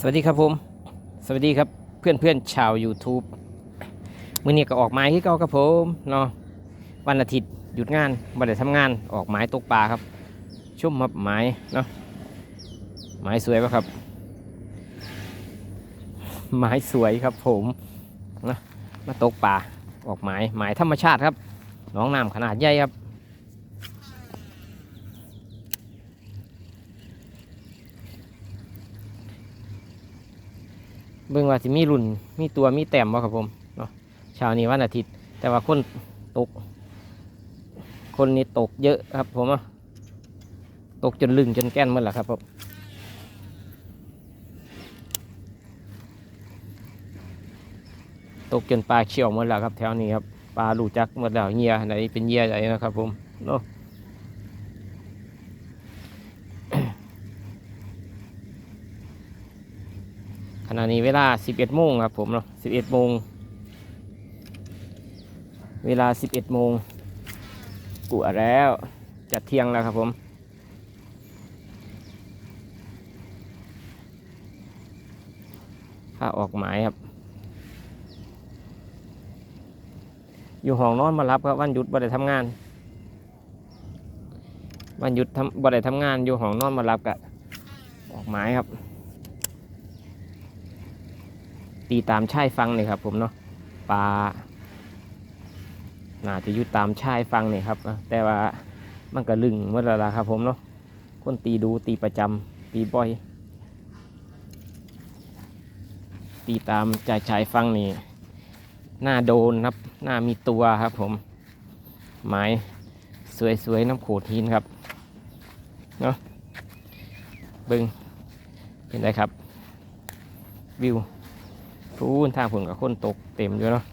สวัสดีครับผม สวัสดีครับเพื่อนเพื่อนชาว YouTube มื่อนี้ก็ออกหมายที่เก่าครับผมเนาะวันอาทิตย์หยุดงานบ่ได้ทำงานออกหมายตกปลาครับ ชุ่มครับหมายเนาะหมายสวยปะครับหมายสวยครับผมนะมาตกปลาออกหมายหมายธรรมชาติครับน้องน้ำขนาดใหญ่ครับ เบิ่งว่าสิมีรุ่น มีตัวมีแต้มบ่ครับผมเนาะเช้านี้วันอาทิตย์ แต่ว่าคนตก คนนี้ตกเยอะครับผมอะตกจนลึงจนแก้นหมดแล้วครับผมตกจนปลาเขียวหมดแล้วครับแถวนี้ครับปลาลูจักหมดแล้วเหยียไหนเป็นเหยียอะไรนะครับผมเนาะ ขณะนี้เวลา 11โมงครับผมเนาะ11โมงเวลา 11โมงกูอะแล้วจะเที่ยงแล้วครับผมค่าออกหมายครับ อยู่ห้องนอนมารับครับวันหยุดบ่ได้ทำงาน วันหยุดทำบ่ได้ทำงานอยู่ห้องนอนมารับกะออกหมายครับ ตีตามชายฟังเลยครับ ผมเนาะปลาน่าจะอยู่ตามชายฟังเนี่ยครับแต่ว่ามันก็ลึงเมื่อไรล่ะครับผมเนาะคนตีดูตีประจำตีบ่อย ตีตามชายชายฟังนี่หน้าโดนครับหน้ามีตัวครับผมหมายสวยๆน้ำโขดหินครับเนาะบึงเป็นไรครับ วิว พูนทางผลกับคนตกเต็มอยู่เนาะ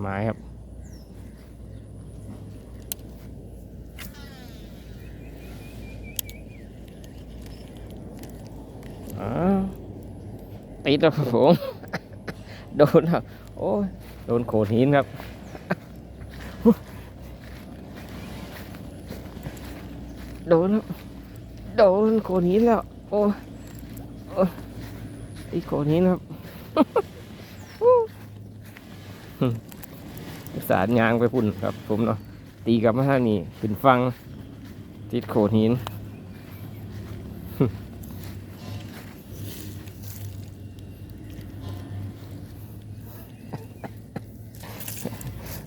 ไม้ครับอ้าวติดแล้วครับผม โดนครับ โอ้ยโดนโขดหินครับ โดนแล้วโดนโขดหินแล้ว โอ้โอ้ตีโขดหินครับสารยางไปพุ่นครับ ผมเนาะตีกลับมาทางนี้ขึ้นฟังติดโขดหิน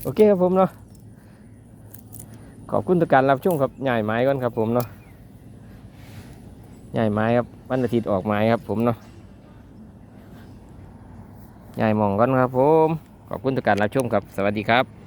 โอเคครับผมเนาะ ขอบคุณทุกการรับชมครับใหญ่ไม้ก่อนครับ ผมเนาะใหญ่ไม้ครับวันอาทิตย์ออกไม้ครับ ผมเนาะใหญ่หมองก่อนครับ ผม ขอบคุณทุกการรับชมครับ สวัสดีครับ